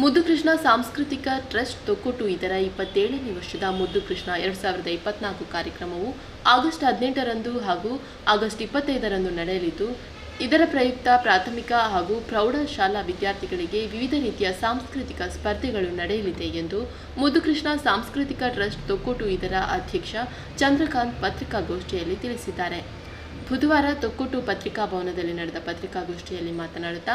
ಮುದ್ದುಕೃಷ್ಣ ಸಾಂಸ್ಕೃತಿಕ ಟ್ರಸ್ಟ್ ತೊಕ್ಕೊಟ್ಟು ಇದರ ಇಪ್ಪತ್ತೇಳನೇ ವರ್ಷದ ಮುದ್ದುಕೃಷ್ಣ ಎರಡು ಸಾವಿರದ ಇಪ್ಪತ್ನಾಲ್ಕು ಕಾರ್ಯಕ್ರಮವು ಆಗಸ್ಟ್ ಹದಿನೆಂಟರಂದು ಹಾಗೂ ಆಗಸ್ಟ್ ಇಪ್ಪತ್ತೈದರಂದು ನಡೆಯಲಿದ್ದು, ಇದರ ಪ್ರಯುಕ್ತ ಪ್ರಾಥಮಿಕ ಹಾಗೂ ಪ್ರೌಢಶಾಲಾ ವಿದ್ಯಾರ್ಥಿಗಳಿಗೆ ವಿವಿಧ ರೀತಿಯ ಸಾಂಸ್ಕೃತಿಕ ಸ್ಪರ್ಧೆಗಳು ನಡೆಯಲಿದೆ ಎಂದು ಮುದ್ದುಕೃಷ್ಣ ಸಾಂಸ್ಕೃತಿಕ ಟ್ರಸ್ಟ್ ತೊಕ್ಕೊಟ್ಟು ಇದರ ಅಧ್ಯಕ್ಷ ಚಂದ್ರಕಾಂತ್ ಪತ್ರಿಕಾಗೋಷ್ಠಿಯಲ್ಲಿ ತಿಳಿಸಿದ್ದಾರೆ. ಬುಧವಾರ ತೊಕ್ಕುಟು ಪತ್ರಿಕಾ ಭವನದಲ್ಲಿ ನಡೆದ ಪತ್ರಿಕಾಗೋಷ್ಠಿಯಲ್ಲಿ ಮಾತನಾಡುತ್ತಾ,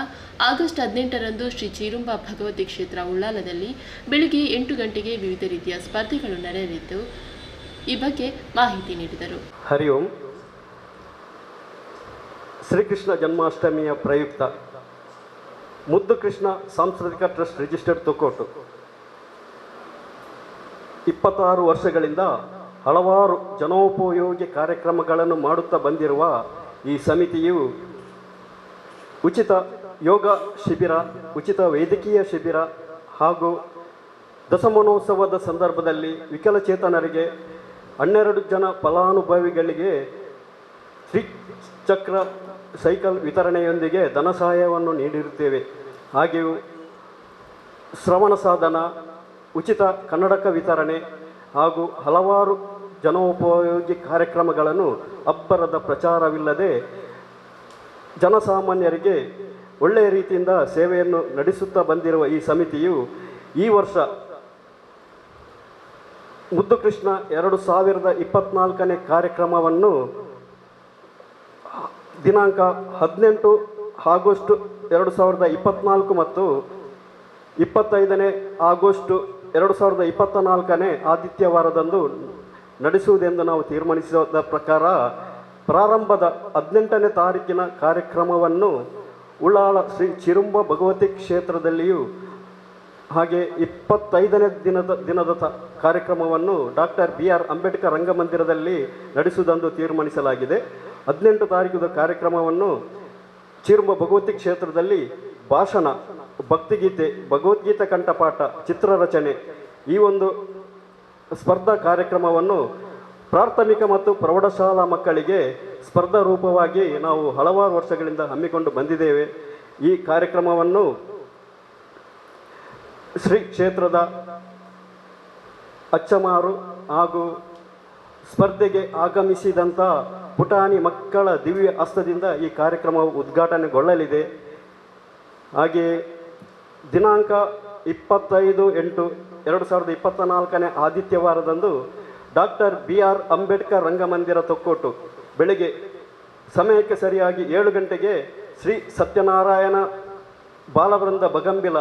ಆಗಸ್ಟ್ ಹದಿನೆಂಟರಂದು ಶ್ರೀ ಚೀರುಂಬ ಭಗವತಿ ಕ್ಷೇತ್ರ ಉಳ್ಳಾಲದಲ್ಲಿ ಬೆಳಗ್ಗೆ ಎಂಟು ಗಂಟೆಗೆ ವಿವಿಧ ರೀತಿಯ ಸ್ಪರ್ಧೆಗಳು ನಡೆಯಲಿದ್ದು, ಈ ಬಗ್ಗೆ ಮಾಹಿತಿ ನೀಡಿದರು. ಹರಿ ಓಂ. ಶ್ರೀಕೃಷ್ಣ ಜನ್ಮಾಷ್ಟಮಿಯ ಪ್ರಯುಕ್ತ. ಮುದ್ದು ಕೃಷ್ಣ ಸಾಂಸ್ಕೃತಿಕ ಟ್ರಸ್ಟ್ ರಿಜಿಸ್ಟರ್ಡ್ ತೊಕ್ಕೋಟು. ಇಪ್ಪತ್ತಾರು ವರ್ಷಗಳಿಂದ ಹಲವಾರು ಜನೋಪಯೋಗಿ ಕಾರ್ಯಕ್ರಮಗಳನ್ನು ಮಾಡುತ್ತಾ ಬಂದಿರುವ ಈ ಸಮಿತಿಯು ಉಚಿತ ಯೋಗ ಶಿಬಿರ, ಉಚಿತ ವೈದ್ಯಕೀಯ ಶಿಬಿರ ಹಾಗೂ ದಶಮಾನೋತ್ಸವದ ಸಂದರ್ಭದಲ್ಲಿ ವಿಕಲಚೇತನರಿಗೆ ಹನ್ನೆರಡು ಜನ ಫಲಾನುಭವಿಗಳಿಗೆ ತ್ರಿಚಕ್ರ ಚಕ್ರ ಸೈಕಲ್ ವಿತರಣೆಯೊಂದಿಗೆ ಧನ ಸಹಾಯವನ್ನು ನೀಡಿರುತ್ತೇವೆ. ಹಾಗೆಯೂ ಶ್ರವಣ ಸಾಧನ, ಉಚಿತ ಕನ್ನಡಕ ವಿತರಣೆ ಹಾಗೂ ಹಲವಾರು ಜನೋಪಯೋಗಿ ಕಾರ್ಯಕ್ರಮಗಳನ್ನು ಅಬ್ಬರದ ಪ್ರಚಾರವಿಲ್ಲದೆ ಜನಸಾಮಾನ್ಯರಿಗೆ ಒಳ್ಳೆಯ ರೀತಿಯಿಂದ ಸೇವೆಯನ್ನು ನಡೆಸುತ್ತಾ ಬಂದಿರುವ ಈ ಸಮಿತಿಯು ಈ ವರ್ಷ ಮುದ್ದು ಕೃಷ್ಣ ಎರಡು ಸಾವಿರದ ಇಪ್ಪತ್ನಾಲ್ಕನೇ ಕಾರ್ಯಕ್ರಮವನ್ನು ದಿನಾಂಕ ಹದಿನೆಂಟು ಆಗಸ್ಟ್ ಎರಡು ಸಾವಿರದ ಇಪ್ಪತ್ನಾಲ್ಕು ಮತ್ತು ಇಪ್ಪತ್ತೈದನೇ ಆಗಸ್ಟ್ ಎರಡು ಸಾವಿರದ ಇಪ್ಪತ್ತ ನಾಲ್ಕನೇ ಆದಿತ್ಯವಾರದಂದು ನಡೆಸುವುದೆಂದು ನಾವು ತೀರ್ಮಾನಿಸಿದ ಪ್ರಕಾರ ಪ್ರಾರಂಭದ ಹದಿನೆಂಟನೇ ತಾರೀಕಿನ ಕಾರ್ಯಕ್ರಮವನ್ನು ಉಳ್ಳಾಳ ಶ್ರೀ ಚಿರುಂಬ ಭಗವತಿ ಕ್ಷೇತ್ರದಲ್ಲಿಯೂ ಹಾಗೆ ಇಪ್ಪತ್ತೈದನೇ ದಿನದ ದಿನದ ಕಾರ್ಯಕ್ರಮವನ್ನು ಡಾಕ್ಟರ್ ಬಿ ಆರ್ ಅಂಬೇಡ್ಕರ್ ರಂಗಮಂದಿರದಲ್ಲಿ ನಡೆಸುವುದೆಂದು ತೀರ್ಮಾನಿಸಲಾಗಿದೆ. ಹದಿನೆಂಟು ತಾರೀಖಿನ ಕಾರ್ಯಕ್ರಮವನ್ನು ಚಿರುಂಬ ಭಗವತಿ ಕ್ಷೇತ್ರದಲ್ಲಿ ಭಾಷಣ, ಭಕ್ತಿಗೀತೆ, ಭಗವದ್ಗೀತೆ ಕಂಠಪಾಠ, ಚಿತ್ರರಚನೆ ಈ ಒಂದು ಸ್ಪರ್ಧಾ ಕಾರ್ಯಕ್ರಮವನ್ನು ಪ್ರಾಥಮಿಕ ಮತ್ತು ಪ್ರೌಢಶಾಲಾ ಮಕ್ಕಳಿಗೆ ಸ್ಪರ್ಧಾ ರೂಪವಾಗಿ ನಾವು ಹಲವಾರು ವರ್ಷಗಳಿಂದ ಹಮ್ಮಿಕೊಂಡು ಬಂದಿದ್ದೇವೆ. ಈ ಕಾರ್ಯಕ್ರಮವನ್ನು ಶ್ರೀ ಕ್ಷೇತ್ರದ ಅಚ್ಚಮಾರು ಹಾಗೂ ಸ್ಪರ್ಧೆಗೆ ಆಗಮಿಸಿದಂಥ ಪುಟಾಣಿ ಮಕ್ಕಳ ದಿವ್ಯ ಹಸ್ತದಿಂದ ಈ ಕಾರ್ಯಕ್ರಮವು ಉದ್ಘಾಟನೆಗೊಳ್ಳಲಿದೆ. ಹಾಗೆಯೇ ದಿನಾಂಕ ಇಪ್ಪತ್ತೈದು ಎಂಟು ಎರಡು ಸಾವಿರದ ಇಪ್ಪತ್ತ ನಾಲ್ಕನೇ ಆದಿತ್ಯವಾರದಂದು ಡಾಕ್ಟರ್ ಬಿ ಆರ್ ಅಂಬೇಡ್ಕರ್ ರಂಗಮಂದಿರ ತೊಕ್ಕೋಟು. ಬೆಳಿಗ್ಗೆ ಸಮಯಕ್ಕೆ ಸರಿಯಾಗಿ ಏಳು ಗಂಟೆಗೆ ಶ್ರೀ ಸತ್ಯನಾರಾಯಣ ಬಾಲವೃಂದ ಬಗಂಬಿಲ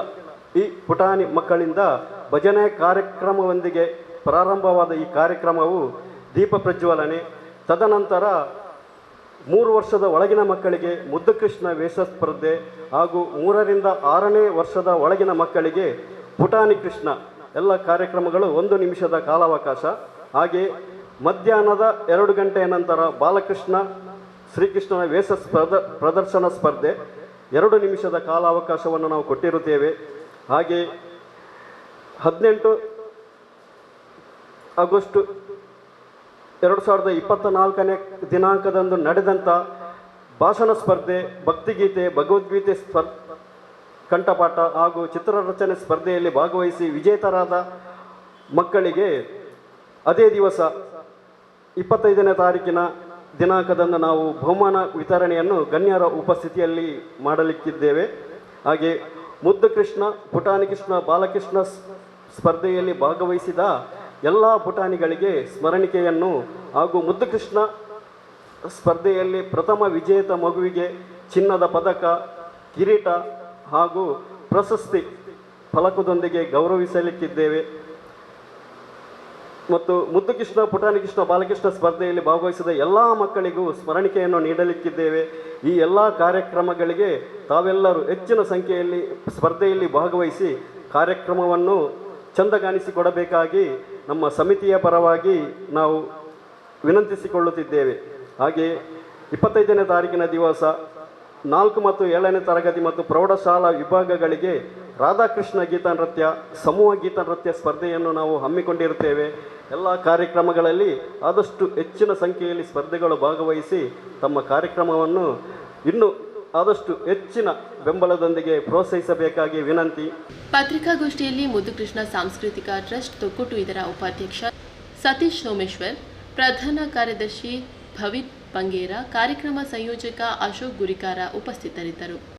ಈ ಪುಟಾಣಿ ಮಕ್ಕಳಿಂದ ಭಜನೆ ಕಾರ್ಯಕ್ರಮವೊಂದಿಗೆ ಪ್ರಾರಂಭವಾದ ಈ ಕಾರ್ಯಕ್ರಮವು ದೀಪ ಪ್ರಜ್ವಲನೆ. ತದನಂತರ ಮೂರು ವರ್ಷದ ಒಳಗಿನ ಮಕ್ಕಳಿಗೆ ಮುದ್ದು ಕೃಷ್ಣ ವೇಷ ಸ್ಪರ್ಧೆ ಹಾಗೂ ಮೂರರಿಂದ ಆರನೇ ವರ್ಷದ ಒಳಗಿನ ಮಕ್ಕಳಿಗೆ ಪುಟಾಣಿ ಕೃಷ್ಣ. ಎಲ್ಲ ಕಾರ್ಯಕ್ರಮಗಳು ಒಂದು ನಿಮಿಷದ ಕಾಲಾವಕಾಶ. ಹಾಗೆ ಮಧ್ಯಾಹ್ನದ ಎರಡು ಗಂಟೆಯ ನಂತರ ಬಾಲಕೃಷ್ಣ ಶ್ರೀಕೃಷ್ಣನ ವೇಷ ಸ್ಪರ್ಧ ಪ್ರದರ್ಶನ ಸ್ಪರ್ಧೆ. ಎರಡು ನಿಮಿಷದ ಕಾಲಾವಕಾಶವನ್ನು ನಾವು ಕೊಟ್ಟಿರುತ್ತೇವೆ. ಹಾಗೆ ಹದಿನೆಂಟು ಆಗಸ್ಟ್ ಎರಡು ಸಾವಿರದ ಇಪ್ಪತ್ತ ನಾಲ್ಕನೇ ದಿನಾಂಕದಂದು ನಡೆದಂಥ ಭಾಷಣ ಸ್ಪರ್ಧೆ, ಭಕ್ತಿಗೀತೆ, ಭಗವದ್ಗೀತೆ ಸ್ಪರ್ ಕಂಠಪಾಠ ಹಾಗೂ ಚಿತ್ರರಚನೆ ಸ್ಪರ್ಧೆಯಲ್ಲಿ ಭಾಗವಹಿಸಿ ವಿಜೇತರಾದ ಮಕ್ಕಳಿಗೆ ಅದೇ ದಿವಸ ಇಪ್ಪತ್ತೈದನೇ ತಾರೀಕಿನ ದಿನಾಂಕದಂದು ನಾವು ಬಹುಮಾನ ವಿತರಣೆಯನ್ನು ಗಣ್ಯರ ಉಪಸ್ಥಿತಿಯಲ್ಲಿ ಮಾಡಲಿಕ್ಕಿದ್ದೇವೆ. ಹಾಗೆ ಮುದ್ದು ಕೃಷ್ಣ ಪುಟಾಣಿ ಕೃಷ್ಣ ಬಾಲಕೃಷ್ಣ ಸ್ಪರ್ಧೆಯಲ್ಲಿ ಭಾಗವಹಿಸಿದ ಎಲ್ಲ ಪುಟಾಣಿಗಳಿಗೆ ಸ್ಮರಣಿಕೆಯನ್ನು ಹಾಗೂ ಮುದ್ದು ಕೃಷ್ಣ ಸ್ಪರ್ಧೆಯಲ್ಲಿ ಪ್ರಥಮ ವಿಜೇತ ಮಗುವಿಗೆ ಚಿನ್ನದ ಪದಕ, ಕಿರೀಟ ಹಾಗೂ ಪ್ರಶಸ್ತಿ ಫಲಕದೊಂದಿಗೆ ಗೌರವಿಸಲಿಕ್ಕಿದ್ದೇವೆ. ಮತ್ತು ಮುದ್ದುಕೃಷ್ಣ ಪುಟಾಣಿ ಕೃಷ್ಣ ಬಾಲಕೃಷ್ಣ ಸ್ಪರ್ಧೆಯಲ್ಲಿ ಭಾಗವಹಿಸಿದ ಎಲ್ಲ ಮಕ್ಕಳಿಗೂ ಸ್ಮರಣಿಕೆಯನ್ನು ನೀಡಲಿಕ್ಕಿದ್ದೇವೆ. ಈ ಎಲ್ಲ ಕಾರ್ಯಕ್ರಮಗಳಿಗೆ ತಾವೆಲ್ಲರೂ ಹೆಚ್ಚಿನ ಸಂಖ್ಯೆಯಲ್ಲಿ ಸ್ಪರ್ಧೆಯಲ್ಲಿ ಭಾಗವಹಿಸಿ ಕಾರ್ಯಕ್ರಮವನ್ನು ಚಂದಗಾಣಿಸಿಕೊಡಬೇಕಾಗಿ ನಮ್ಮ ಸಮಿತಿಯ ಪರವಾಗಿ ನಾವು ವಿನಂತಿಸಿಕೊಳ್ಳುತ್ತಿದ್ದೇವೆ. ಹಾಗೆಯೇ ಇಪ್ಪತ್ತೈದನೇ ತಾರೀಕಿನ ದಿವಸ ನಾಲ್ಕು ಮತ್ತು ಏಳನೇ ತರಗತಿ ಮತ್ತು ಪ್ರೌಢಶಾಲಾ ವಿಭಾಗಗಳಿಗೆ ರಾಧಾಕೃಷ್ಣ ಗೀತ ನೃತ್ಯ, ಸಮೂಹ ಗೀತ ನೃತ್ಯ ಸ್ಪರ್ಧೆಯನ್ನು ನಾವು ಹಮ್ಮಿಕೊಂಡಿರುತ್ತೇವೆ. ಎಲ್ಲ ಕಾರ್ಯಕ್ರಮಗಳಲ್ಲಿ ಆದಷ್ಟು ಹೆಚ್ಚಿನ ಸಂಖ್ಯೆಯಲ್ಲಿ ಸ್ಪರ್ಧೆಗಳು ಭಾಗವಹಿಸಿ ತಮ್ಮ ಕಾರ್ಯಕ್ರಮವನ್ನು ಇನ್ನೂ ಆದಷ್ಟು ಹೆಚ್ಚಿನ ಬೆಂಬಲದೊಂದಿಗೆ ಪ್ರೋತ್ಸಾಹಿಸಬೇಕಾಗಿ ವಿನಂತಿ. ಪತ್ರಿಕಾಗೋಷ್ಠಿಯಲ್ಲಿ ಮುದ್ದುಕೃಷ್ಣ ಸಾಂಸ್ಕೃತಿಕ ಟ್ರಸ್ಟ್ ತೊಕ್ಕುಟು ಇದರ ಉಪಾಧ್ಯಕ್ಷ ಸತೀಶ್ ಸೋಮೇಶ್ವರ್, ಪ್ರಧಾನ ಕಾರ್ಯದರ್ಶಿ ಭವಿತ್ ಬಂಗೇರ ಕಾರ್ಯಕ್ರಮ ಸಂಯೋಜಕ ಅಶೋಕ್ ಗುರಿಕಾರ ಉಪಸ್ಥಿತರಿದ್ದರು.